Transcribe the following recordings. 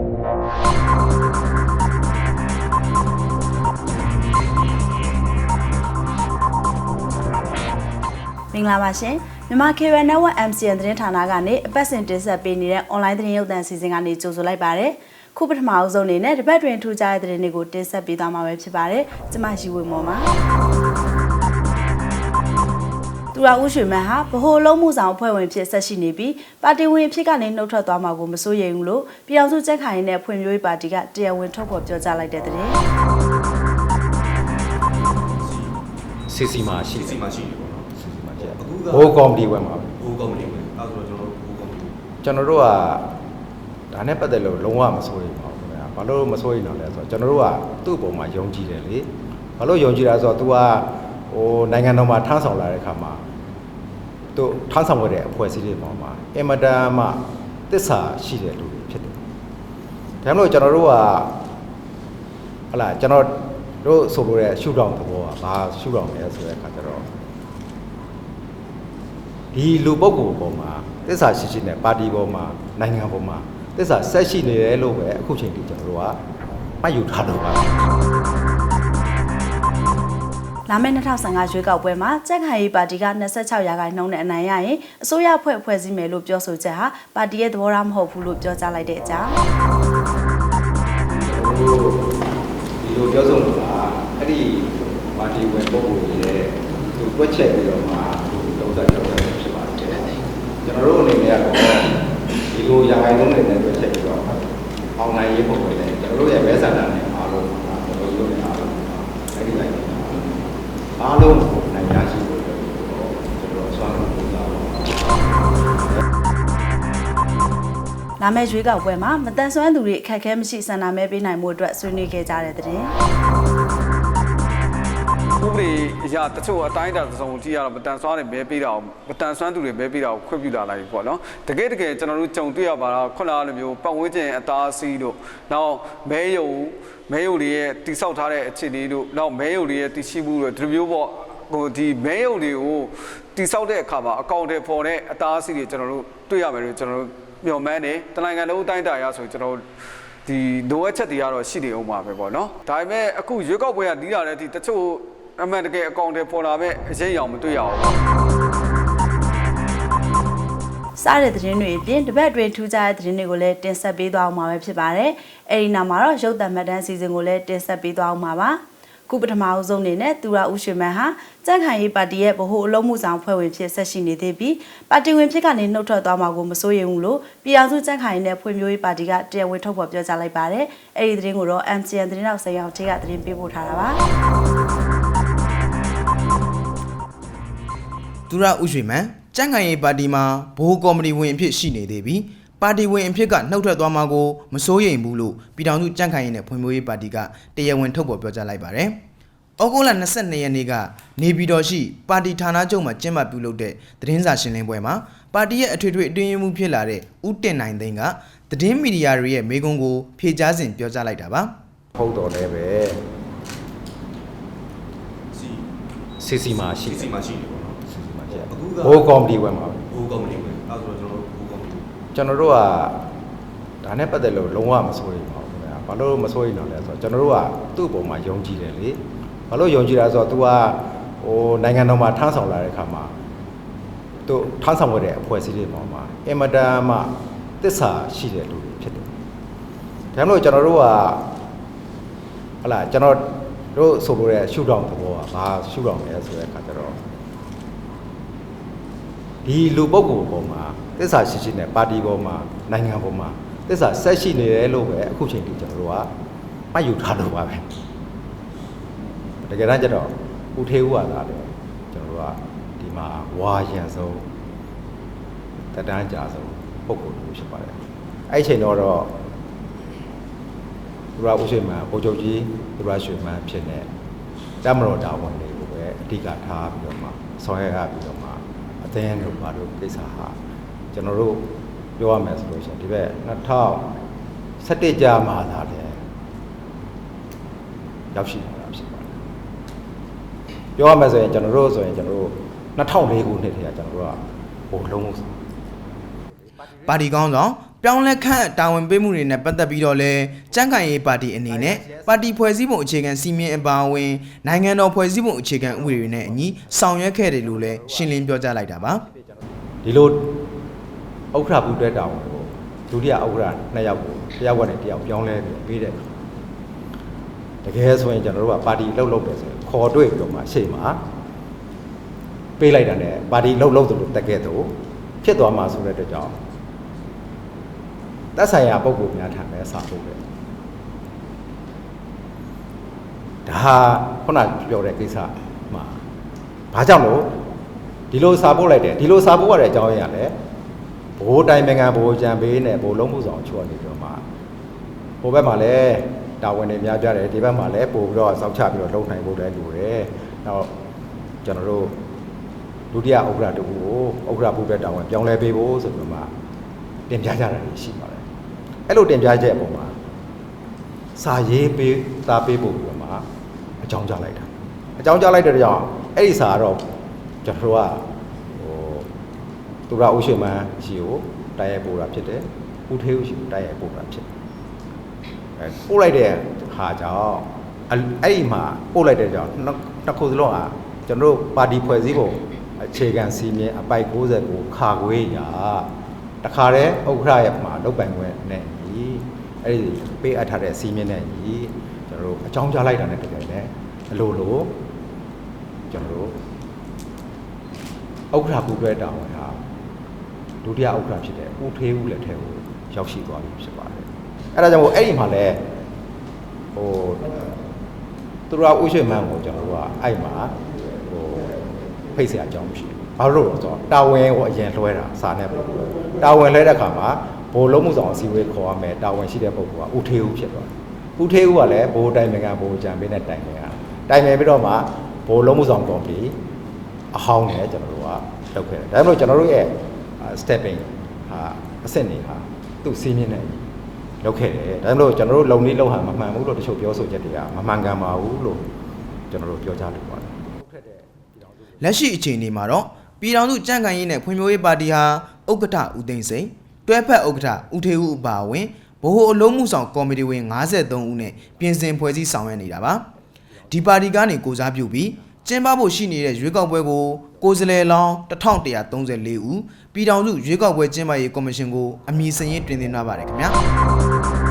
မင်္ဂလာပါရှင်မြန်မာ Cable Network MCN သတင်းဌာနကနေအပတ်စဉ်တင်ဆက်ပေးနေတဲ့ online သတင်းရုပ်သံအစီအစဉ်ကနေကြိုဆိုလိုက်ပါရစေ။ခုပထမအဆုံးအနေနဲ့တပတ်တွင်ထူးခြားတဲ့သတင်းတွေကိုတင်ဆက်ပေးသွားမှာပဲဖြစ်ပါတယ်။ကျွန်မရှိဝေမော်ပါ။ သူရဦးရွှေမန်းဟာဗဟိုလုံးမှုဆောင်အဖွဲ့ဝင်ဖြစ်ဆက်ရှိနေပြီးပါတီဝင်ဖြစ်ကနေနှုတ်ထွက်သွားမှာကိုမစိုးရိမ်ဘူးလို့ပြည်အောင်စုကြက်ခိုင်နဲ့ဖွံ့ဖြိုးရေးပါတီကတရားဝင်ထုတ်ဖော်ပြောကြားလိုက်တဲ့သတင်းစီစီမှာရှိစီစီမှာရှိတယ်ပေါ့နော်စီစီမှာရှိတယ်အခုကဘိုးကော်မတီဝင်ပါပဲဘိုးကော်မတီဝင်အဲဆိုတော့ကျွန်တော်တို့ဘိုးကော်မတီကျွန်တော်တို့ကဒါနဲ့ပတ်သက်လို့လုံးဝမစိုးရိမ်ပါဘူးခင်ဗျာဘာလို့မစိုးရိမ်တော့လဲဆိုတော့ကျွန်တော်တို့ကသူ့အပေါ်မှာယုံကြည်တယ်လေဘာလို့ယုံကြည်တာဆိုတော့ तू ကဟိုနိုင်ငံတော်မှာထမ်းဆောင်လာတဲ့အခါမှာ သူထမ်းဆောင်ရတဲ့အဖွဲ့အစည်းတွေပေါ်မှာအင်မတန်မှတစ္ဆာရှိတဲ့လူတွေဖြစ်တယ်ဒါမှမဟုတ်ကျွန်တော်တို့ကဟလာကျွန်တော်တို့ဆိုလိုတဲ့ရှုထောင့်သဘောကဘာရှုထောင့်လဲဆိုတဲ့အခါကျတော့ဒီလူပုဂ္ဂိုလ်ပေါ်မှာတစ္ဆာရှိရှိနဲ့ပါတီပေါ်မှာနိုင်ငံပေါ်မှာတစ္ဆာဆက်ရှိနေတယ်လို့ပဲအခုချိန်ထိကျွန်တော်တို့ကမှတ်ယူထားလို့ပါ လာမယ့်2015ရွေးကောက်ပွဲမှာကြက်ခိုင်ရေးပါတီက26ရာခိုင်နှုန်းနဲ့အနိုင်ရရင်အစိုးရဖွဲ့ဖွဲ့စည်းမယ်လို့ပြောဆိုချက်ဟာပါတီရဲ့သဘောထားမဟုတ်ဘူးလို့ပြောကြားလိုက်တဲ့အကြောင်းဒီလိုပြောဆုံးတာအဲ့ဒီပါတီဝင်ပုဂ္ဂိုလ်ကြီးရဲ့သူတွက်ချက်ပြီးတော့မှသူတုံးသက်ကြောက်တယ်ဖြစ်ပါတယ်ကျွန်တော်တို့အနေနဲ့ကတော့ဒီလိုရာခိုင်နှုန်းတွေနဲ့တွက်ချက်ပြီးတော့အောင်နိုင်ရေးပုံပဲလေကျွန်တော်တို့ရဲ့မဲဆန္ဒနဲ့အားလုံးကျွန်တော်တို့ရဲ့အားလုံးအဲ့ဒီလိုက် အားလုံးနိုင်ရရှိဖို့အတွက်ကျွန်တော်ဆွမ်းလို့ပို့တာပါလာမယ့်ရွေးကောက်ပွဲမှာမတန်ဆွမ်းသူတွေအခက်အခဲမရှိဆန္ဒမဲပေးနိုင်မှုအတွက်ဆွေးနွေးခဲ့ကြတဲ့တဲ့ တင်ဥပဒေအရာတချို့အတိုင်းအတာသုံးကြည့်ရတော့မတန်ဆွမ်းတွေမဲပေးတာကိုမတန်ဆွမ်းသူတွေမဲပေးတာကိုခွင့်ပြုလာလိုက်ပြီပေါ့နော်တကယ်တကယ်ကျွန်တော်တို့ကြုံတွေ့ရပါတော့ခုနကလိုမျိုးပတ်ဝန်းကျင်အသားအစီးတို့နောက်မဲယုံမဲယုံတွေရဲ့တိဆောက်ထားတဲ့အခြေအနေတို့နောက်မဲယုံတွေရဲ့တည်ရှိမှုတို့ဒီလိုမျိုးပေါ့ဟိုဒီမဲယုံတွေကိုတိဆောက်တဲ့အခါမှာအကောင့်တွေပေါ်တဲ့အသားအစီးတွေကျွန်တော်တို့တွေ့ရမယ်လို့ကျွန်တော်တို့မျှော်မှန်းတယ်တနိုင်ငံလုံးအတိုင်းအတာရဆိုကျွန်တော်တို့ဒီလိုအပ်ချက်တွေကတော့ရှိနေအောင်ပါပဲပေါ့နော်ဒါပေမဲ့အခုရွေးကောက်ပွဲကနီးလာတဲ့ဒီတချို့ အမှန်တကယ်အကောင့်တွေပေါ်လာမဲ့အရေးအရောင်မတွေ့ရအောင်ပေါ့စားတဲ့သတင်းတွေအပြင်တပတ်အတွင်းထူးခြားတဲ့သတင်းတွေကိုလည်းတင်ဆက်ပေးသွားအောင်မှာပဲဖြစ်ပါတယ်။အဲဒီနောက်မှာတော့ရုပ်သံမှတ်တမ်းစီစဉ်ကိုလည်းတင်ဆက်ပေးသွားအောင်မှာပါ။ခုပထမအဆုံးအနေနဲ့သူရဦးရွှေမန်းဟာကြက်ခိုင်ရေးပါတီရဲ့ဗဟိုအလုံးမှုဆောင်ဖွဲ့ဝင်ဖြစ်ဆက်ရှိနေသေးပြီးပါတီဝင်ဖြစ်ကနေနှုတ်ထွက်သွားမှာကိုမစိုးရိမ်ဘူးလို့ပြည်အောင်စုကြက်ခိုင်နဲ့ဖွံ့ဖြိုးရေးပါတီကတရားဝင်ထုတ်ဖော်ပြောကြားလိုက်ပါတယ်။အဲဒီသတင်းကိုတော့ MCN သတင်းတောက်ဆက်ရောက်ထေကသတင်းပေးပို့ထားတာပါ။ သူရဥရွှေမန်ကြံ့ခိုင်ရေးပါတီမှာဘိုးကော်မတီဝင်အဖြစ်ရှိနေသေးပြီးပါတီဝင်အဖြစ်ကနှုတ်ထွက်သွားမှာကိုမစိုးရိမ်ဘူးလို့ပြည်ထောင်စုကြံ့ခိုင်ရေးနဲ့ဖွံ့ဖြိုးရေးပါတီကတရားဝင်ထုတ်ဖော်ပြောကြားလိုက်ပါတယ်။ဩဂုတ်လ22ရက်နေ့ကနေပြည်တော်ရှိပါတီဌာနချုပ်မှာကျင်းပပြုလုပ်တဲ့သတင်းစာရှင်းလင်းပွဲမှာပါတီရဲ့အထွေထွေအတွင်းရေးမှူးဖြစ်လာတဲ့ဦးတင်နိုင်သိန်းကသတင်းမီဒီယာတွေရဲ့မေးခွန်းကိုဖြေကြားစဉ်ပြောကြားလိုက်တာပါ။ဟုတ်တော်လည်းပဲစီစီစီမှာရှိစီတယ်စီမှာရှိတယ် ကဘိုးကော်မတီဝင်ပါပဲဘိုးကော်မတီဝင်အဲဆိုတော့ကျွန်တော်တို့ဘိုးကော်မတီကျွန်တော်တို့ကဒါနဲ့ပတ်သက်လို့လုံးဝမစိုးရိမ်ပါဘူးခင်ဗျာဘာလို့မစိုးရိမ်တော့လဲဆိုတော့ကျွန်တော်တို့ကသူ့အပေါ်မှာယုံကြည်တယ်လေဘာလို့ယုံကြည်တာဆိုတော့ तू ကဟိုနိုင်ငံတော်မှာထမ်းဆောင်လာတဲ့အခါမှာသူထမ်းဆောင်ရတဲ့အဖွဲ့အစည်းတွေပေါ်မှာအင်မတန်မှတစ္ဆာရှိတဲ့လူတွေဖြစ်တယ်ဒါမှမဟုတ်ကျွန်တော်တို့ကဟလာကျွန်တော်တို့ဆိုလိုတဲ့ရှုထောင့်သဘောကဘာရှုထောင့်လဲဆိုတဲ့အခါကျတော့ ဒီလူပုဂ္ဂိုလ်ပေါ်မှာတစ္ဆာရှိရှိနဲ့ပါတီပေါ်မှာနိုင်ငံပေါ်မှာတစ္ဆာဆက်ရှိနေတယ်လို့ပဲအခုချိန်ထိကျွန်တော်တို့ကမှတ်ယူထားလို့ပါပဲတကယ်တမ်းကျတော့ဦးထေဦးကသာတယ်ကျွန်တော်တို့ကဒီမှာဝါရန်ဆုံးတတန်းကြဆုံးပုဂ္ဂိုလ်မျိုးဖြစ်ပါတယ်အဲ့ဒီချိန်တော့တော့သူရဦးရွှေမန်းဗိုလ်ချုပ်ကြီးသူရရွှေမန်းဖြစ်နေတမတော်တာဝန်တွေကိုပဲအဓိကထားပြီးတော့မှဆောင်ရွက်ရပြီးတော့မှ အသင်းတို့ဘာလို့ကိစ္စဟာကျွန်တော်တို့ပြောရမယ်ဆိုလို့ရှိရင်ဒီဘက်2017ကြာမှာသာတယ်ရောက်ရှိလာတာဖြစ်ပါတယ်ပြောရမယ်ဆိုရင်ကျွန်တော်တို့ဆိုရင်ကျွန်တော်တို့2004ခုနှစ်တည်းကကျွန်တော်တို့ကဟိုလုံးဝပါတီကောင်းဆောင် ပြောင်းလဲခန့်တာဝန်ပေးမှုတွေနဲ့ပတ်သက်ပြီးတော့လဲကြံ့ခိုင်ရေးပါတီအနေနဲ့ပါတီဖွဲ့စည်းပုံအခြေခံစီမင်းအပါအဝင်နိုင်ငံတော်ဖွဲ့စည်းပုံအခြေခံဥပဒေတွေနဲ့အညီဆောင်ရွက်ခဲ့တယ်လို့လဲရှင်းလင်းပြောကြားလိုက်တာပါဒီလိုဥက္ခရာဘူးတွဲတောင်းကိုဒုတိယဥက္ခရာနှစ်ယောက်ကိုတစ်ယောက်ကနေတစ်ယောက်ပြောင်းလဲပြီးပေးတဲ့အခါတကယ်ဆိုရင်ကျွန်တော်တို့ကပါတီလှုပ်လှုပ်တယ်ဆိုရင်ခေါ်တွေ့ပြီးတော့မှရှေ့မှာပေးလိုက်တာ ਨੇ ပါတီလှုပ်လှုပ်တယ်လို့တက်ခဲ့တော့ဖြစ်သွားမှာဆိုတဲ့အတွက်ကြောင့် သက်ဆိုင်ရာပုံကိုများထံပဲစာဖို့တယ်ဒါဟာခုနပြောတဲ့ကိစ္စမှာဘာကြောင့်လို့ဒီလိုစာပို့လိုက်တယ်ဒီလိုစာပို့ရတဲ့အကြောင်းရင်းကလည်းဘိုးတိုင်းပင်ကဘိုးကြံပေးနဲ့ဘိုးလုံးမှုဆောင်ချောနေပြီးတော့မှဟိုဘက်မှာလည်းတာဝန်တွေများပြတယ်ဒီဘက်မှာလည်းပို့ပြီးတော့စောက်ချပြီးတော့လုံနိုင်ဖို့လည်းလိုတယ်။နောက်ကျွန်တော်တို့ဒုတိယဥက္ကရာတူကိုဥက္ကရာပုပဲတာဝန်ပြောင်းလဲပေးဖို့ဆိုပြီးတော့မှတင်ပြကြတာရှိပါတယ်။ အဲ့လိုတင်ပြချက်အပေါ်မှာစာရေးပေးစာပေးဖို့ပြီးတော့မှအကြောင်းကြားလိုက်တာ။အကြောင်းကြားလိုက်တဲ့ကြောင့်အဲ့ဒီစာကတော့ကျွန်တော်တို့ကဟိုသူရဦးရွှေမန်းရှိကိုတိုက်ရိုက်ပို့တာဖြစ်တယ်။ဦးထေးဦးရှိကိုတိုက်ရိုက်ပို့တာဖြစ်တယ်။အဲပို့လိုက်တဲ့ဟာကြောင့်အဲ့အဲ့ဒီမှာပို့လိုက်တဲ့ကြောင့်နှစ်နှစ်ခုစလုံးကကျွန်တော်တို့ပါတီဖွဲ့စည်းပုံအခြေခံစီမင်းအပိုက်69ခါခွေးရာတခါတည်းဥက္ခရရဲ့မှာလုတ်ပိုင်ခွင့်နဲ့ညီ အဲ့ဒီပေးအပ်ထားတဲ့စီမင်းနဲ့ညီကျွန်တော်တို့အကြောင်းကြားလိုက်တာနဲ့တကယ်လည်းအလိုလိုကျွန်တော်တို့ ဥက္ခရာပူတွဲတောင်းဝင်ဟာဒုတိယဥက္ခရာဖြစ်တဲ့ဦးထေးဦးလက်ထဲကိုရောက်ရှိသွားပြီဖြစ်ပါတယ်အဲ့ဒါကြောင့်မို့အဲ့ဒီမှာလဲဟိုသူတို့ကဥရွှေမန်းကိုကျွန်တော်တို့ကအဲ့မှာဟိုဖိတ်เสียအကြောင်းမရှိဘူးဘာလို့လဲဆိုတော့တာဝန်ကိုအရင်လွှဲတာစာနဲ့ပေါ့တာဝန်လွှဲတဲ့အခါမှာ ဘိုလ်လုံးမှုဆောင်အစည်းအဝေးခေါ်ရမယ်တာဝန်ရှိတဲ့ပုဂ္ဂိုလ်ကဦးထေးဦးဖြစ်သွားတယ်ဦးထေးဦးကလည်းဘိုးတိုင်ပင်ကဘိုးကြံပေးတဲ့တိုင်ပင်ကတိုင်ပင်ပြီးတော့မှဘိုလ်လုံးမှုဆောင်ကော်မတီအဟောင်းနဲ့ကျွန်တော်တို့ကလုပ်ခဲ့တယ်ဒါပေမဲ့ကျွန်တော်တို့ရဲ့ stepping ဟာအဆင့်တွေဟာသူ့စီးမြင့်နေလုပ်ခဲ့တယ်ဒါပေမဲ့ကျွန်တော်တို့လုံနေလုံဟန်မမှန်ဘူးလို့တချို့ပြောဆိုချက်တွေကမမှန်ကန်ပါဘူးလို့ကျွန်တော်တို့ပြောကြလို့ပါတယ်ဟုတ်ခဲ့တဲ့ပြည်တော်စုလက်ရှိအခြေအနေမှာတော့ပြည်ထောင်စုကြံ့ခိုင်ရေးနဲ့ဖွံ့ဖြိုးရေးပါတီဟာဥက္ကဋ္ဌဦးသိန်းစိန် တွဲဖက်ဥက္ကဋ္ဌဦးထေဦးအပါအဝင်ဗဟိုအလုံးမှုဆောင်ကော်မတီဝင်53ဦးနဲ့ပြင်ဆင်ဖွဲ့စည်းဆောင်ရွက်နေတာပါဒီပါတီကနေကိုစားပြုပြီးကျင်းပဖို့ရှိနေတဲ့ရွေးကောက်ပွဲကိုကိုယ်စားလှယ်လောင်း1134ဦးပြည်ထောင်စုရွေးကောက်ပွဲကျင်းပရေးကော်မရှင်ကိုအမည်စရင်းတင်သွင်းထားပါတယ်ခင်ဗျာ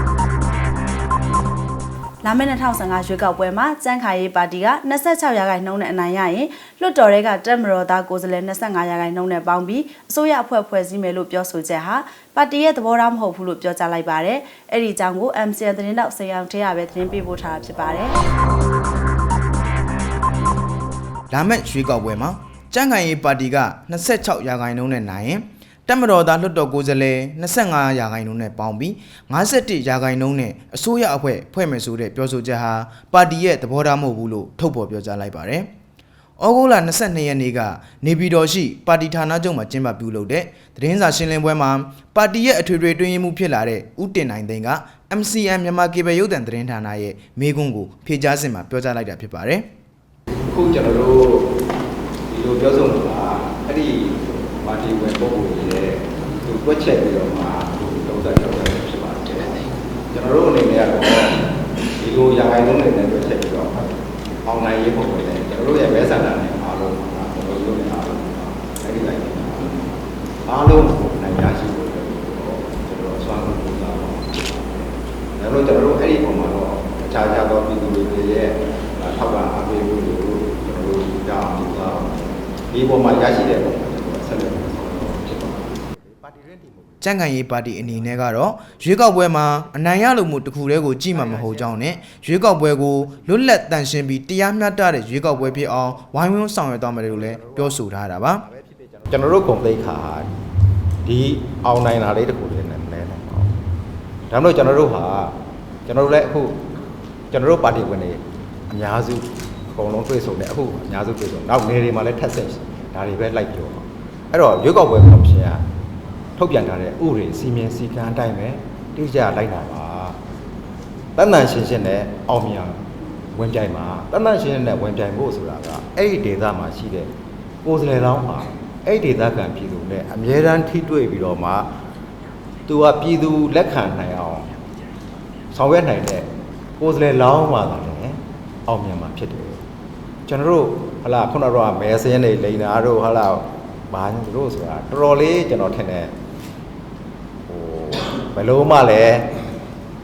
လာမယ့်2015ရွေးကောက်ပွဲမှာစံခါရေးပါတီက26ရာခိုင်နှုန်းနဲ့အနိုင်ရရင်လွှတ်တော်တွေကတက်မတော်သားကိုယ်စားလှယ်25ရာခိုင်နှုန်းနဲ့ပေါင်းပြီးအစိုးရအဖွဲ့ဖွဲ့စည်းမယ်လို့ပြောဆိုချက်ဟာပါတီရဲ့သဘောထားမဟုတ်ဘူးလို့ပြောကြားလိုက်ပါတယ်။အဲ့ဒီအကြောင်းကို MCN သတင်းတောက်ဆရာအောင်ထဲရပဲသတင်းပေးပို့ထားတာဖြစ်ပါတယ်။လာမယ့်ရွေးကောက်ပွဲမှာကြံ့ခိုင်ရေးပါတီက26ရာခိုင်နှုန်းနဲ့နိုင်ရင် တက်မတော်သားလွှတ်တော်ကိုယ်စားလှယ်25ရာခိုင်နှုန်းနဲ့ပေါင်းပြီး51ရာခိုင်နှုန်းနဲ့အစိုးရအဖွဲ့ဖွဲ့မယ်ဆိုတဲ့ပြောဆိုချက်ဟာပါတီရဲ့သဘောထားမဟုတ်ဘူးလို့ထုတ်ဖော်ပြောကြားလိုက်ပါတယ်။ဩဂုတ်လ22ရက်နေ့ကနေပြည်တော်ရှိပါတီဌာနချုပ်မှာကျင်းပပြုလုပ်တဲ့သတင်းစာရှင်းလင်းပွဲမှာပါတီရဲ့အထွေထွေတွင်းရေးမှုဖြစ်လာတဲ့ဦးတင်နိုင်သိန်းက MCN မြန်မာကေဘယ်ရုပ်သံသတင်းဌာနရဲ့မေးခွန်းကိုဖြေကြားစဉ်မှာပြောကြားလိုက်တာဖြစ်ပါတယ်။အခုကျွန်တော်တို့ဒီလိုပြောဆိုမှာအဲ့ဒီ ပါတီဝင်ပုံကိုရဲ့သူတွက်ချက်ပြီးတော့မှသူတုံးသက်တုံးသက်ဖြစ်ပါတယ်ကျွန်တော်တို့အနေနဲ့ကတော့ဒီလိုရာဂိုင်းလုံးတွေနဲ့တွက်ချက်ပြီးတော့အောင်နိုင်ရေးပုံတွေနဲ့ကျွန်တော်တို့ရဲ့မဲဆန္ဒနဲ့အားလုံးကဘယ်လိုလုပ်လဲအားလုံးအဲ့ဒီတိုင်းအားလုံးနိုင်ရရှိဖို့အတွက်ကျွန်တော်ဆွမ်းလို့ပူဇော်ပါဒါလို့ကျွန်တော်တို့အဲ့ဒီပုံမှာတော့အခြားခြားသောပြည်သူတွေရဲ့ထောက်ပံ့အားပေးမှုတွေကိုကျွန်တော်တို့ကြားအောင်ပူဇော်ဒီပုံမှာရရှိတဲ့ပုံ ကြံ့ခိုင်ရေးပါတီအနေနဲ့ကတော့ရွေးကောက်ပွဲမှာအနိုင်ရလို့မှုတစ်ခုတည်းကိုကြည့်မှာမဟုတ်ကြောင်းနဲ့ရွေးကောက်ပွဲကိုလွတ်လပ်တန်ရှင်းပြီးတရားမျှတတဲ့ရွေးကောက်ပွဲဖြစ်အောင်ဝိုင်းဝန်းဆောင်ရွက်သွားမယ်လို့လည်းပြောဆိုထားတာပါကျွန်တော်တို့ဂုံသိက္ခာဒီအောင်နိုင်တာလေးတခုလေးနဲ့မလဲနိုင်ပါဘူးဒါမှမဟုတ်ကျွန်တော်တို့ဟာကျွန်တော်တို့လည်းအခုကျွန်တော်တို့ပါတီဝင်တွေအများစုအကုန်လုံးတွေ့ဆုံနေအခုအများစုတွေ့ဆုံနောက်နေတွေမှာလည်းထက်ဆက်ဒါတွေပဲလိုက်ပြောပါအဲ့တော့ရွေးကောက်ပွဲကော်မရှင်က ထုတ်ပြန်ထားတဲ့ဥပဒေစီမင်းစည်းကမ်းအတိုင်းပဲတိကျလိုက်တာပါတန်တန်ရှင်းရှင်းနဲ့အောင်မြင်အောင်ဝင်ပြိုင်မှာတန်တန်ရှင်းရှင်းနဲ့ဝင်ပြိုင်ဖို့ဆိုတာကအဲ့ဒီဒေသမှာရှိတဲ့ကိုယ်စားလှယ်လောင်းမှာအဲ့ဒီဒေသခံပြည်သူနဲ့အမြဲတမ်းထိတွေ့ပြီးတော့မှတသူကပြည်သူလက်ခံနိုင်အောင်ဆောင်ရွက်နိုင်တဲ့ကိုယ်စားလှယ်လောင်းမှသာလေအောင်မြင်မှာဖြစ်တယ်ကျွန်တော်တို့ဟလာခုနကတော့မဲစင်းနေလိန်နာတို့ဟလာဘာတို့ဆိုတာတော်တော်လေးကျွန်တော်ထင်တယ်ဟိုဘ ယ်လိုမှလည်း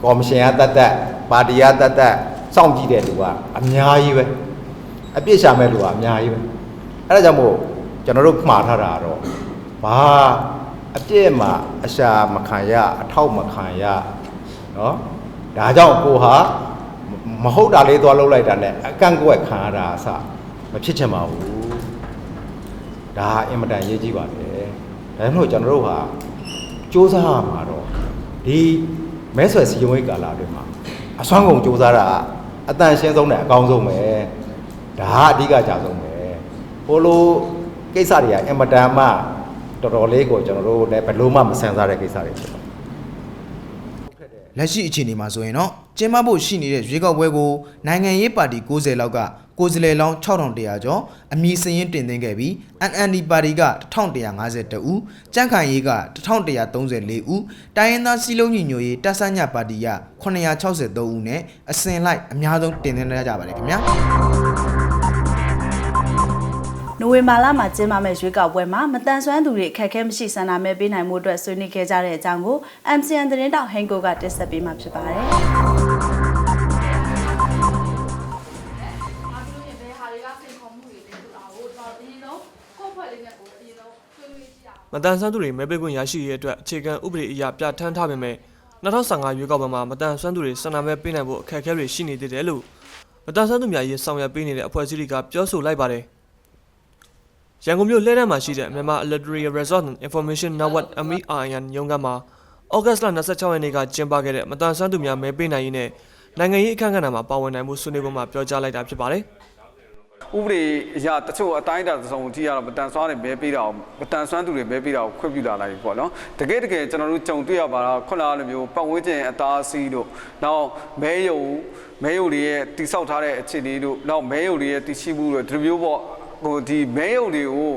ကော်မရှင်ကတတ်တတ်ပါတီကတတ်တတ်စောင့်ကြည့်တဲ့လူကအများကြီးပဲအပြစ်ရှာမဲ့လူကအများကြီးပဲအဲ့ဒါကြောင့်မို့ကျွန်တော်တို့မှားထားတာကတော့ဘာအပြစ်မှာအရှာမခံရအထောက်မခံရเนาะဒါကြောင့်ကိုဟာမဟုတ်တာလေးသွားလှုပ်လိုက်တာနဲ့အကန့်ကွက်ခံရတာအစမဖြစ်ချင်ပါဘူးဒါအင်မတန်ရေးကြည့်ပါတယ်ဒါကြောင့်မို့ကျွန်တော်တို့ဟာစ조사ရမှာတော့ ော့ ဒီမဲဆွယ်စီယုံရေးကာလအတွင်းမှာအစွမ်းကုန်စ조사တာအတန်ရှင်းဆုံးနဲ့အကောင်းဆုံးပဲဒါဟာအဓိကကြဆုံးပဲဟိုလိုကိစ္စတွေကအင်မတန်မှတော်တော်လေးကိုကျွန်တော်တို့လည်းဘယ်လို့မှမဆန်စားတဲ့ကိစ္စတွေဖြစ်ပါတယ်လက်ရှိအခြေအနေမှာဆိုရင်တော့ကျင်းပဖို့ရှိနေတဲ့ရွေးကောက်ပွဲကိုနိုင်ငံရေးပါတီ60လောက်က ကိုယ်စားလှယ်လောင်း6100ကျော်အမည်စရင်တင်သွင်းခဲ့ပြီး NND ပါတီက1152ဦးကြန့်ခိုင်ရေးက1134ဦးတိုင်းရင်းသားစီလုံးညီညွတ်ရေးတပ်ဆညပါတီက963ဦးနဲ့အစဉ်လိုက်အများဆုံးတင်သွင်းကြပါတယ်ခင်ဗျာနိုဝင်ဘာလမှာကျင်းပမယ့်ရွေးကောက်ပွဲမှာမတန်ဆွမ်းသူတွေအခက်အခဲမရှိဆန္ဒမဲပေးနိုင်မှုအတွက်ဆွေးနွေးခဲ့ကြတဲ့အကြောင်းကို MCN သတင်းတောက်ဟန်ကိုကတင်ဆက်ပေးမှာဖြစ်ပါတယ်။ မတန်ဆန်းသူတွေမဲပေးခွင့်ရရှိရေးအတွက်အခြေခံဥပဒေအရပြဋ္ဌာန်းထားပေမဲ့2015ရွေးကောက်ပွဲမှာမတန်ဆွမ်းသူတွေဆန္ဒမဲပေးနိုင်ဖို့အခက်အခဲတွေရှိနေသေးတယ်လို့မတန်ဆွမ်းသူများရေးဆောင်ရွက်ပေးနေတဲ့အဖွဲ့အစည်းတွေကပြောဆိုလိုက်ပါတယ်။ရန်ကုန်မြို့လှည်းတန်းမှာရှိတဲ့မြန်မာ Electoral Resort and Information Network MERN ရုံးကမှာဩဂတ်စ်လ26ရက်နေ့ကကျင်းပခဲ့တဲ့မတန်ဆွမ်းသူများမဲပေးနိုင်ရေးနဲ့နိုင်ငံရေးအခမ်းအနားမှာပါဝင်နိုင်မှုဆွေးနွေးပွဲမှာပြောကြားလိုက်တာဖြစ်ပါတယ်။ ဥပဒေအရတချို့အတိုင်းအတာတစ်စုံအထိကတော့မတန်ဆွမ်းတွေမဲပေးတာအောင်မတန်ဆွမ်းသူတွေမဲပေးတာကိုခွင့်ပြုလာလိုက်ပြီပေါ့နော်တကယ်တကယ်ကျွန်တော်တို့ကြုံတွေ့ရပါတော့ခုနကလိုမျိုးပတ်ဝန်းကျင်အသားအစီးတို့နောက်မဲယုံမဲယုံတွေရဲ့တိဆောက်ထားတဲ့အခြေအနေတို့နောက်မဲယုံတွေရဲ့တည်ရှိမှုတို့ဒီလိုမျိုးပေါ့ဟိုဒီမဲယုံတွေကို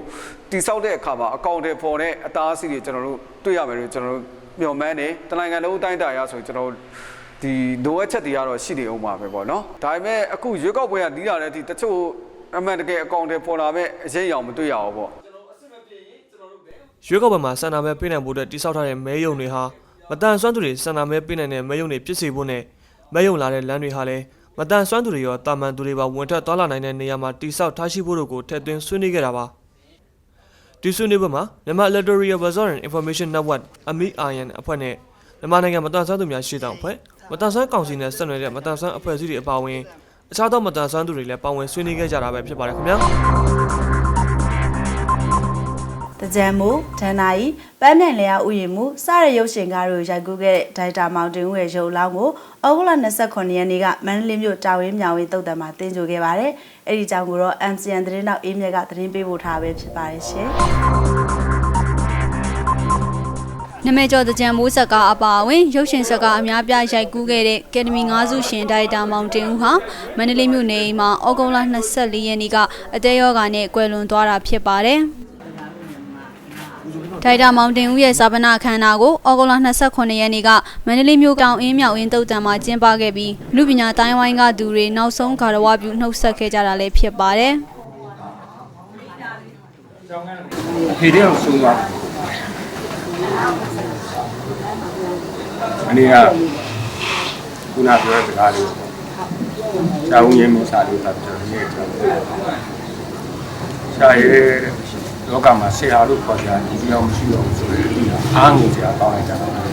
တိဆောက်တဲ့အခါမှာအကောင့်တွေပေါ်တဲ့အသားအစီးတွေကျွန်တော်တို့တွေ့ရမယ်လို့ကျွန်တော်တို့မျှော်မှန်းနေတနိုင်ငံလုံးအတိုင်းအတာရဆိုရင်ကျွန်တော်တို့ဒီလိုအပ်ချက်တွေကတော့ရှိနေအောင်ပါပဲပေါ့နော်ဒါပေမဲ့အခုရွေးကောက်ပွဲကနီးလာတဲ့အထိတချို့ အမှန်တကယ်အကောင့်တွေပေါ်လာမဲ့အရေးအယောင်မတွေ့ရအောင်ပေါ့ရွေးကောက်ပွဲမှာဆန္ဒမဲပေးနိုင်ဖို့အတွက်တိစောက်ထားတဲ့မဲယုံတွေဟာမတန်ဆွမ်းသူတွေဆန္ဒမဲပေးနိုင်တဲ့မဲယုံတွေဖြစ်စေဖို့နဲ့မဲယုံလာတဲ့လမ်းတွေဟာလည်းမတန်ဆွမ်းသူတွေရောတာမန်သူတွေပါဝင်ထွက်သွားလာနိုင်တဲ့နေရာမှာတိစောက်ထားရှိဖို့တို့ကိုထည့်သွင်းဆွေးနွေးခဲ့တာပါဒီဆွေးနွေးပွဲမှာမြန်မာ Electoral Resort and Information Network MERN အဖွဲ့နဲ့မြန်မာနိုင်ငံမတန်ဆွမ်းသူများရှေ့ဆောင်အဖွဲ့မတန်ဆွမ်းကောင်စီနဲ့ဆက်နွယ်တဲ့မတန်ဆွမ်းအဖွဲ့အစည်းတွေအပါအဝင် အခြားသောမတန်ဆွမ်းသူတွေလည်းပါဝင်ဆွေးနွေးခဲ့ကြတာပဲဖြစ်ပါတယ်ခင်ဗျာတကြံမှုဒဏ္ဍာရီပန်းမြိုင်လျာဥယျာဉ်မှုစရရုပ်ရှင်ကားတို့ရိုက်ကူးခဲ့တဲ့ဒိုက်တာမောင်တင်ဦးရဲ့ရုပ်လောင်းကိုဩဂုတ်လ29ရက်နေ့ကမန္တလေးမြို့တာဝင်းမြောင်ဝင်းတုတ်တံမှာတင်ကြိုခဲ့ပါတယ်။အဲ့ဒီကြောင့်ကိုတော့ MCN သတင်းတောက်အေးမြက်ကသတင်းပေးပို့ထားပဲဖြစ်ပါတယ်ရှင်။ နမဲကျော်တကြံမိုးဆက်ကားအပါအဝင်ရုပ်ရှင်ဆက်ကားအများပြားရိုက်ကူးခဲ့တဲ့ကယ်ဒမီ၅စုရှင်ဒိုက်တာမောင်တင်ဦးဟာမန္တလေးမြို့နေအိမ်မှာဩဂုတ်လ24ရက်နေ့ကအသေးရောဂါနဲ့ကွယ်လွန်သွားတာဖြစ်ပါတယ်။ဒိုက်တာမောင်တင်ဦးရဲ့စာပနာအခမ်းအနားကိုဩဂုတ်လ29ရက်နေ့ကမန္တလေးမြို့တောင်အင်းမြောက်အင်းတုတ်တံမှာကျင်းပခဲ့ပြီးလူပညာတိုင်းဝိုင်းကသူတွေနောက်ဆုံးဂါရဝပြုနှုတ်ဆက်ခဲ့ကြတာလည်းဖြစ်ပါတယ်။ဖေတဲ့အောင်ဆုံးသွား အနေကခုနပြောတဲ့စကားလေးပေါ့။ရှားဦးရင်းမှုစာလေးကကျွန်တော်နေကြောက်တယ်။ရှားရဲလောကမှာဆရာလို့ခေါ်ကြဒီပြောင်းမရှိတော့ဘူးဆိုရင်ဒီအားငယ်စရာတောင်းလိုက်ကြတာပါ။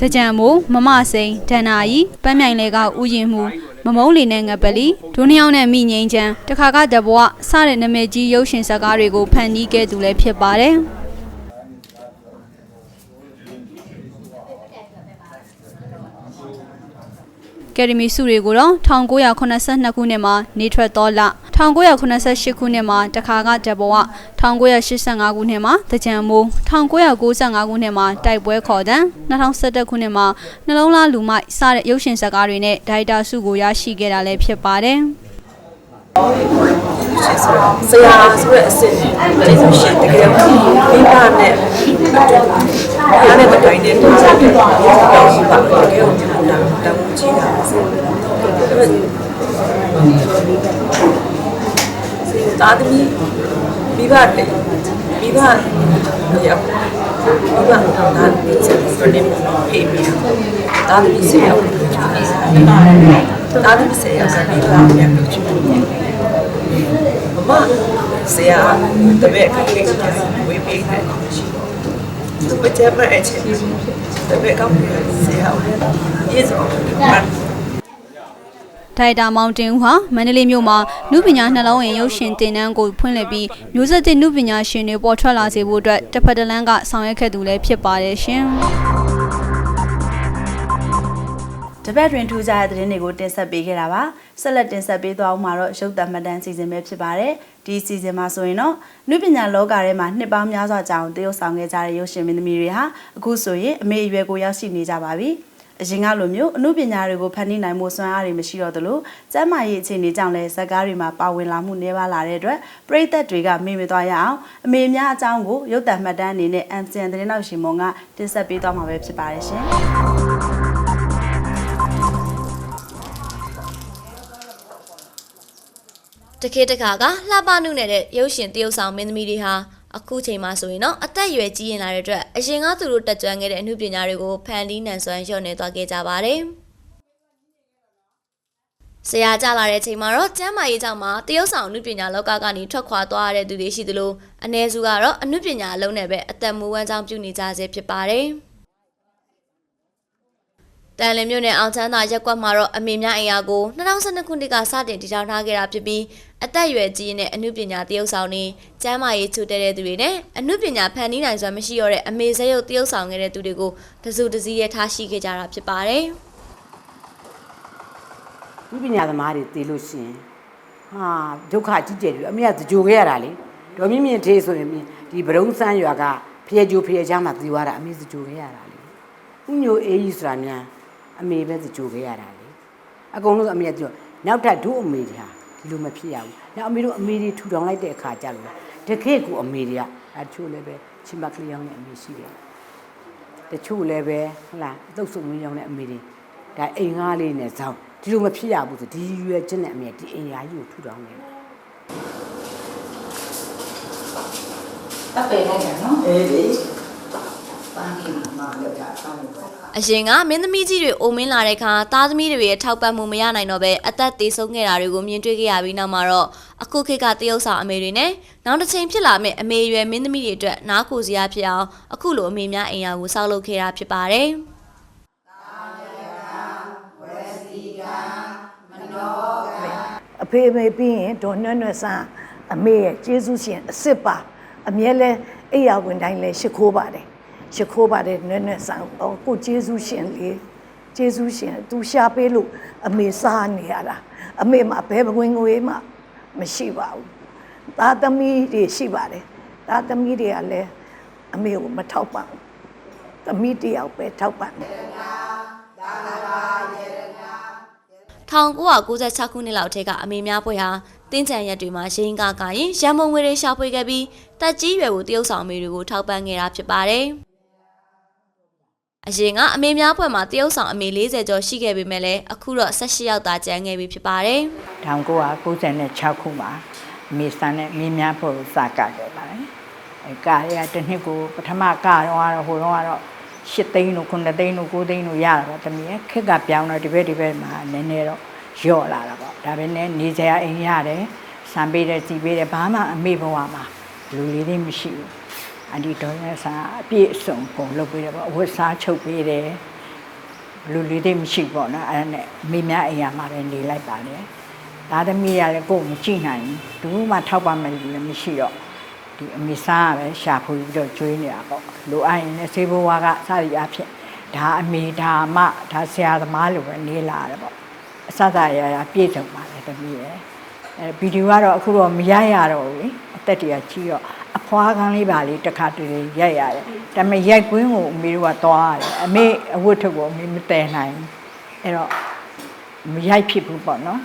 တကြံမိုးမမစိန်ဒဏ္ဍာရီပန်းမြိုင်လေကဥယျင်မှုမမုံလီနဲ့ငပလီဒုနှစ်ယောက်နဲ့မိငိမ့်ချမ်းတခါကတဘွားစတဲ့နာမည်ကြီးရုပ်ရှင်ဇာတ်ကားတွေကိုဖန်တီးခဲ့သူလည်းဖြစ်ပါတယ်။ ကယ်ဒမီစုတွေကိုတော့1982ခုနှစ်မှာနေထွက်တော်လ1988ခုနှစ်မှာတခါကတဘဝ1985ခုနှစ်မှာတကြံမိုး1995ခုနှစ်မှာတိုက်ပွဲခေါ်တံ2011ခုနှစ်မှာနှလုံးသားလူမိုက်စတဲ့ရုပ်ရှင်ဇာတ်ကားတွေနဲ့ဒိုက်တာစုကိုရရှိခဲ့တာလည်းဖြစ်ပါတယ် ဆရာဆိုတဲ့အစစ်ကျေးဇူးရှင်တကယ်မိဘနဲ့အားနဲ့မတိုင်းတဲ့တူစားတဲ့တောင်းရှိပါတကယ်ကိုတောင်းတောင်းချင်တာသာသမီမိဘနဲ့မိဘရောက်မိဘသာသမီဆက်ပြီးတော့နေဖေးမိတာသာသမီဆက်ရောက်သာသမီဆက်ရောက်မိဘနဲ့ချစ် မမဆရာတပည့်ခက်ခဲကြဝေးပေးတယ်သူပကြမအချင်းတပည့်ကောင်းဆရာရေးစောဒိုက်တာမောင်တင်ဦးဟာမန္တလေးမြို့မှာနုပညာနှလုံးဝင်ရုပ်ရှင်တင်တန်းကိုဖွင့်လှစ်ပြီးမျိုးဆက်သစ်နုပညာရှင်တွေပေါ်ထွက်လာစေဖို့အတွက်တစ်ဖက်တစ်လမ်းကဆောင်ရွက်ခဲ့သူလည်းဖြစ်ပါတယ်ရှင်။ တပတ်တွင်ထူးခြားတဲ့သတင်းတွေကိုတင်ဆက်ပေးခဲ့တာပါဆက်လက်တင်ဆက်ပေးသွားအောင်မှာတော့ရုပ်သံမှတ်တမ်းစီစဉ်ပဲဖြစ်ပါတယ်ဒီစီစဉ်မှာဆိုရင်တော့နုပညာလောကထဲမှာနှစ်ပေါင်းများစွာကြာအောင်တရုပ်ဆောင်ခဲ့ကြတဲ့ရုပ်ရှင်မင်းသမီးတွေဟာအခုဆိုရင်အမေအရွယ်ကိုရောက်ရှိနေကြပါပြီအရင်ကလိုမျိုးအမှုပညာတွေကိုဖန်တီးနိုင်မှုစွမ်းအားတွေမရှိတော့သလိုစမ်းမာရေးအခြေအနေကြောင့်လည်းဇက်ကားတွေမှာပါဝင်လာမှုနည်းပါးလာတဲ့အတွက်ပရိသတ်တွေကမေ့မသွားရအောင်အမေများအကြောင်းကိုရုပ်သံမှတ်တမ်းအနေနဲ့အန်စင်သတင်းတော်ရှင်မွန်ကတင်ဆက်ပေးသွားမှာပဲဖြစ်ပါတယ်ရှင် တခေတ်တခါကလှပနုနေတဲ့ရုပ်ရှင်တရုပ်ဆောင်မင်းသမီးတွေဟာအခုချိန်မှာဆိုရင်တော့အသက်အရွယ်ကြီးရင်လာတဲ့အတွက်အရင်ကသူတို့တက်ကြွခဲ့တဲ့အမှုပညာတွေကိုဖန်တီးနန်ဆွမ်းလျှော့နေသွားခဲ့ကြပါတယ်။ဆရာကြလာတဲ့ချိန်မှာတော့ကျမ်းမာရေးကြောင့်မှတရုပ်ဆောင်အမှုပညာလောကကနေထွက်ခွာသွားရတဲ့သူတွေရှိသလိုအ ਨੇ စုကတော့အမှုပညာအလုံးနဲ့ပဲအသက်မူဝမ်းကြောင်းပြုနေကြဆဲဖြစ်ပါတယ်။ တန်လင်းမြို့နယ်အောင်ချမ်းသာရက်ကွက်မှာတော့အမေများအိမ်ယာကို2012ခုနှစ်ကစတင်တည်ထောင်ထားခဲ့တာဖြစ်ပြီးအသက်အရွယ်ကြီးနဲ့အမှုပညာတရုပ်ဆောင်နေကျမ်းမာရေးချိုတဲ့တဲ့သူတွေနဲ့အမှုပညာဖန်တီးနိုင်စွမ်းမရှိတော့တဲ့အမေဇရုပ်တရုပ်ဆောင်ခဲ့တဲ့သူတွေကိုတစုတစည်းရဲထားရှိခဲ့ကြတာဖြစ်ပါတယ်။ဒီပညာသမားတွေသိလို့ရှိရင်ဟာဒုက္ခကြီးကျယ်ပြီအမေကကြိုခဲ့ရတာလေဒေါ်မြင့်မြင့်သေးဆိုရင်ဒီဗရုံစန်းရွာကဖျဲကြိုဖျဲချမ်းမှာသိသွားတာအမေကြိုခဲ့ရတာလေဥညိုအေးကြီးဆိုတာများ အမေပဲကြိုခဲ့ရတာလေအကုန်လုံးအမေကပြောနောက်ထပ်ဒုအမေတွေဟာဒီလိုမဖြစ်ရဘူးနောက်အမေတို့အမေတွေထူထောင်လိုက်တဲ့အခါကြလို့တခေတ်ကူအမေတွေကအဲချို့လည်းပဲချင်မကလေးအောင်နဲ့အမေရှိတယ်တချို့လည်းပဲဟလာအသုတ်စုံမင်းအောင်နဲ့အမေတွေဒါအိမ်ငါးလေးနဲ့ဇောင်းဒီလိုမဖြစ်ရဘူးဆိုဒီရွယ်ချင်းနဲ့အမေဒီအိမ်ယာကြီးကိုထူထောင်နေတာတပ်ပယ်လိုက်တာနော်အေးလေပန်းကြီးမှာလောက်တာပန်းကြီး အရင်ကမင်းသမီးကြီးတွေအိုမင်းလာတဲ့အခါသားသမီးတွေရဲ့ထောက်ပံ့မှုမရနိုင်တော့ပဲအသက်သေးဆုံးခဲ့တာတွေကိုမြင်တွေ့ခဲ့ရပြီးနောက်မှာတော့အခုခေတ်ကတရုတ်ဆောင်အမေတွေနဲ့နောက်တစ်ချိန်ဖြစ်လာမယ့်အမေရွယ်မင်းသမီးတွေအတွက်နားကိုစရာဖြစ်အောင်အခုလိုအမေများအိမ်ယာကိုစောက်လုပ်ခဲ့တာဖြစ်ပါတယ်။အဖေအမေပြီးရင်ဒေါ်နွဲ့နွဲ့ဆန်းအမေရဲ့ကျေးဇူးရှင်အစ်စ်ပါအမြဲလဲအိယာဝင်တိုင်းလဲရှ िख ိုးပါတယ် ရှ िख ိုးပါတယ်နွဲ့နွဲ့ဆန်းဟောကိုကျေးဇူးရှင်လေကျေးဇူးရှင်သူရှာပေးလို့အမေစားနေရတာအမေမှာဘယ်ဝင်ငွေမှမရှိပါဘူးသားသမီးတွေရှိပါတယ်သားသမီးတွေကလည်းအမေကိုမထောက်ပံ့ဘူးသမီးတယောက်ပဲထောက်ပံ့တယ်1996ခုနှစ်လောက်ထဲကအမေများဖွဲ့ဟာတင်းချန်ရက်တွေမှာရင်းကားကရင်ရန်မုံငွေတွေရှာဖွေခဲ့ပြီးတက်ကြီးရွယ်ကိုတရုတ်ဆောင်အမေတွေကိုထောက်ပံ့ခဲ့တာဖြစ်ပါတယ်။ အရင်ကအမေများဖွဲ့မှာတရုတ်ဆောင်အမေ40ကျော်ရှိခဲ့ပေမဲ့လည်းအခုတော့18ယောက်သာကျန်ခဲ့ပြီဖြစ်ပါတယ်။1996ခုမှာမေဆန်နဲ့မင်းများဖို့စာကခဲ့ပါတယ်အဲကားရတစ်နှစ်ကိုပထမကတော့ကတော့ဟိုတော့ကတော့8သိန်းတို့9သိန်းတို့9သိန်းတို့ရတာပေါ့တမီးခက်ကပြောင်းတော့ဒီဘက်ဒီဘက်မှာနည်းနည်းတော့လျော့လာတာပေါ့ဒါပဲနဲ့နေကြရအိမ်ရတယ်စံပေးတယ်စီပေးတယ်ဘာမှအမေဘဝမှာလူလေးတွေမရှိဘူး အဒီတော့ရဆာအပြည့်အစုံပုံလုပ်ပေးတယ်ပေါ့အဝတ်စားချုပ်ပေးတယ်လူလေးတွေမရှိပေါ့နော်အဲ့ဒါနဲ့မိမအိမ်ရမှာပဲနေလိုက်ပါတယ်သားသမီးရလည်းကိုယ်မကြည့်နိုင်ဘူးဘူးမှထောက်ပံ့မယ်လူလည်းမရှိတော့ဒီအမေစားကပဲရှာဖွေပြီးတော့ကျွေးနေတာပေါ့လိုအပ်ရင်လည်းဆေးဘဝကစသည်အဖြစ်ဒါအမေဒါမဒါဆရာသမားလိုပဲနေလာတယ်ပေါ့အစစရရပြည့်စုံပါတယ်သမီးရယ်အဲဗီဒီယိုကတော့အခုတော့မရရတော့ဘူးလေအသက်တရကြီးတော့အ ဖွားကန်းလေးပါလေးတစ်ခါတည်းရိုက်ရတယ်ဒါပေမဲ့ရိုက်ကွင်းကိုအမေတို့ကသွားရတယ်အမေအဝတ်ထုတ်ကိုအမေမတည်နိုင်ဘူးအဲ့တော့မရိုက်ဖြစ်ဘူးပေါ့နော်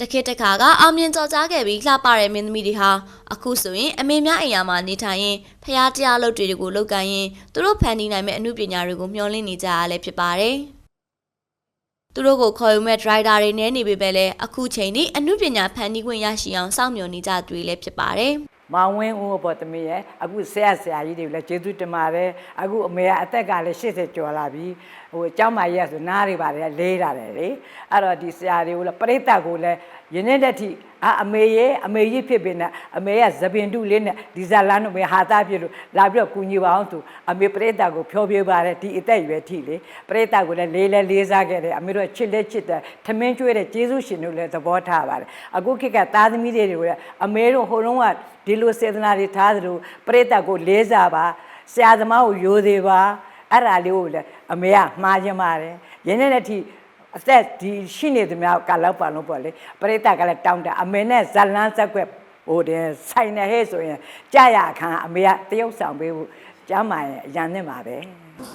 တခေတ်တစ်ခါကအောင်မြင်ကြော်ကြားခဲ့ပြီးလှပတဲ့မင်းသမီးတွေဟာအခုဆိုရင်အမေများအိမ်ယာမှာနေထိုင်ရင်ဖျားတရားလုပ်တွေကိုလုပ်ကိုင်ရင်သူတို့ဖန်တီးနိုင်မဲ့အမှုပညာတွေကိုမျှော်လင့်နေကြရလဲဖြစ်ပါတယ်။သူတို့ကိုခေါ်ယူမဲ့ driver တွေနဲ့နေပေပဲလဲအခုချိန်ထိအမှုပညာဖန်တီးခွင့်ရရှိအောင်စောင့်မျှော်နေကြသူတွေလည်းဖြစ်ပါတယ်။ မောင်ဝင်းဦးပေါ်သမီးရဲ့အခုဆရာဆရာကြီးတွေလည်းကျေးဇူးတင်ပါတယ်အခုအမေကအသက်ကလည်း80ကျော်လာပြီဟိုအเจ้าမကြီးကဆိုနားတွေပါတယ်လေးတာတယ်လေအဲ့တော့ဒီဆရာတွေကိုလည်းပြိတ္တကိုလည်း ယနေ့တည်းထိအာအမေရဲ့အမေကြီးဖြစ်ပင်နဲ့အမေကသပင်တုလေးနဲ့ဒီဇာလန်းတို့မေဟာသားပြလို့လာပြီးတော့ကူညီပါအောင်သူအမေပြိတ္တကိုဖြောပြပါတယ်ဒီအသက်အရွယ်ထိလေပြိတ္တကိုလည်းလေးလဲလေးစားခဲ့တယ်အမေတို့ချစ်လက်ချစ်တယ်ထမင်းကျွေးတဲ့ကျေးဇူးရှင်တို့လည်းသဘောထားပါတယ်အခုခေတ်ကသားသမီးတွေတွေကအမေတို့ဟိုတုန်းကဒီလိုစေတနာတွေထားသလိုပြိတ္တကိုလေးစားပါဆရာသမားကိုယိုသေးပါအဲ့ဒါလေးကိုလည်းအမေကမှားခြင်းပါတယ်ရင်းနဲ့ထိ အသက်ဒီရှိနေသမျှကလောက်ပါလို့ပေါ့လေပြိတ္တကလည်းတောင်းတအမေနဲ့ဇလန်းဆက်ွက်ဟိုတဲ့ဆိုင်နေဟဲ့ဆိုရင်ကြာရအခါအမေကတရုပ်ဆောင်ပေးဖို့ကျမ်းမာရင်အရန်နဲ့ပါပဲ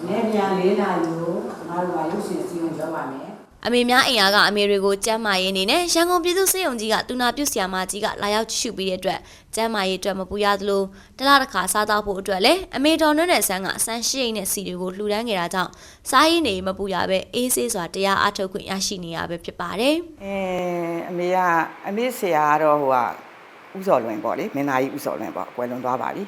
နေပြန်လေးနာရီကိုငါတို့ကရုပ်ရှင်စီရင်လုပ်ပါမယ် အမေများအိမ်ယာကအမေတွေကိုကျမ်းမာရေးအနေနဲ့ရန်ကုန်ပြည်သူ့စေယုံကြီးကတူနာပြုတ်ဆရာမကြီးကလာရောက်ကြည့်ရှုပြီးတဲ့အတွက်ကျမ်းမာရေးအတွက်မပူရသလိုတလားတစ်ခါစားတော့ဖို့အတွက်လည်းအမေတော်နွဲ့နဲ့ဆန်းကဆန်းရှိရိတ်နဲ့စီတွေကိုလှူဒန်းခဲ့တာကြောင့်စားရည်နေမပူရပဲအေးဆေးစွာတရားအားထုတ်ခွင့်ရရှိနေရပဲဖြစ်ပါတယ်အဲအမေကအမေဆရာကတော့ဟိုကဥစော်လွင်ပေါ့လေမင်းသားကြီးဥစော်လွင်ပေါ့ကွယ်လွန်သွားပါပြီ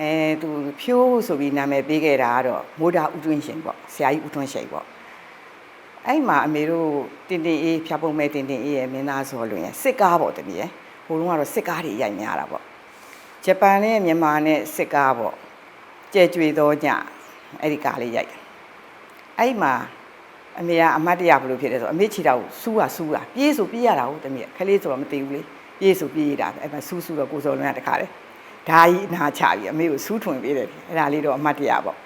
အဲသူဖြိုးဆိုပြီးနာမည်ပေးခဲ့တာကတော့မိုးတာဥတွင်းရှင်ပေါ့ဆရာကြီးဥတွင်းရှင်ပေါ့ အဲ့မှာအမေတို့တင်တင်အေးဖြာပုံမဲ့တင်တင်အေးရဲ့မင်းသားစော်လွင်ရဲ့စစ်ကားပေါ့တမီးရဲ့ဟိုတုန်းကတော့စစ်ကားတွေရိုက်များတာပေါ့ဂျပန်နဲ့မြန်မာနဲ့စစ်ကားပေါ့ကြဲကြွေသောညအဲ့ဒီကားလေးရိုက်တယ်အဲ့မှာအမေကအမတ်တရဘလို့ဖြစ်တယ်ဆိုအမေခြေတော့စူးတာစူးတာပြေးဆိုပြေးရတာဟုတ်တမီးခလေးဆိုတော့မသိဘူးလေပြေးဆိုပြေးရတာအဲ့မှာစူးစူးတော့ကိုစော်လွန်းကတခါလေဓာကြီးအနာချပြီးအမေကိုစူးထွင်ပေးတယ်အဲ့ဒါလေးတော့အမတ်တရပေါ့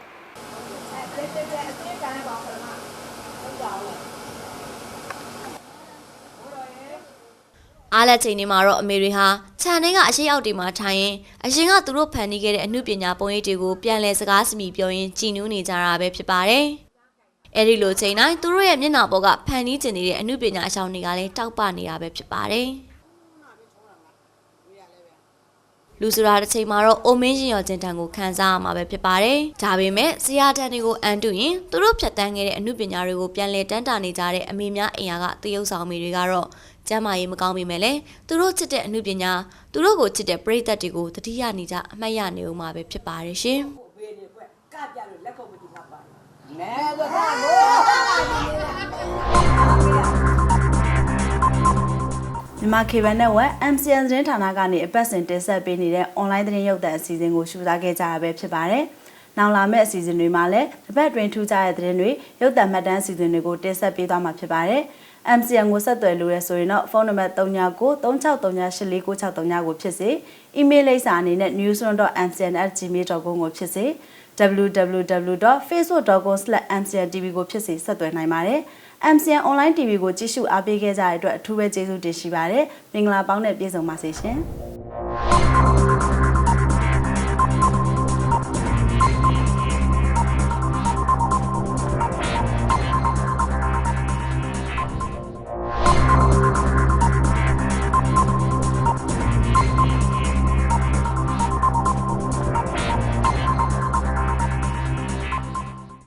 အားလက်ချိန်တွေမှာတော့အမေတွေဟာခြံထဲကအရှိအောက်တွေမှာထိုင်ရင်အရင်ကသူတို့ဖန်တီးခဲ့တဲ့အမှုပညာပုံရိပ်တွေကိုပြန်လည်စကားစမိပြောရင်းကြည်နူးနေကြတာပဲဖြစ်ပါတယ်။အဲဒီလိုချိန်တိုင်းသူတို့ရဲ့မျက်နှာပေါ်ကဖန်တီးကျင်နေတဲ့အမှုပညာအကြောင်းတွေကလည်းတောက်ပနေတာပဲဖြစ်ပါတယ်။လူဆိုတာတစ်ချိန်မှာတော့အိုမင်းရင်ရော်ကျင်တန်ကိုခံစားရမှာပဲဖြစ်ပါတယ်။ဒါပေမဲ့ဇရာတန်တွေကိုအန်တုရင်သူတို့ဖြတ်တန်းခဲ့တဲ့အမှုပညာတွေကိုပြန်လည်တန်းတာနေကြတဲ့အမေများအိမ်ယာကတရုပ်ဆောင်မေတွေကတော့ ကျမ်းမာရေးမကောင်းပေမဲ့လည်းသူတို့ချစ်တဲ့အမှုပညာသူတို့ကိုချစ်တဲ့ပရိသတ်တွေကိုတတိယနေကြအမှတ်ရနေဦးမှာပဲဖြစ်ပါတယ်ရှင်။ကပြလို့လက်ခုပ်ပတိကပါနဲမြန်မာ Cable Network MCN သတင်းဌာနကနေအပတ်စဉ်တင်ဆက်ပေးနေတဲ့ online သတင်းရုပ်သံအစီအစဉ်ကိုရှုစားခဲ့ကြရပဲဖြစ်ပါတယ်။ နောက်လာမယ့်အစီအစဉ်တွေမှာလည်းတစ်ပတ်တွင်ထူးခြားတဲ့သတင်းတွေရုပ်သံမှတ်တမ်းအစီအစဉ်တွေကိုတင်ဆက်ပေးသွားမှာဖြစ်ပါတယ်။ MCN ကိုဆက်သွယ်လို့ရဆိုရင်တော့ဖုန်းနံပါတ်399363864639ကိုဖြစ်စေအီးမေးလ်လိပ်စာအနေနဲ့ newsroom.mcn@gmail.com ကိုဖြစ်စေ www.facebook.com/mcntv ကိုဖြစ်စေဆက်သွယ်နိုင်ပါတယ်။ MCN online TV ကိုကြည့်ရှုအားပေးခဲ့ကြတဲ့အတွက်အထူးပဲကျေးဇူးတင်ရှိပါတယ်။မင်္ဂလာပေါင်းနဲ့ပြည့်စုံပါစေရှင်။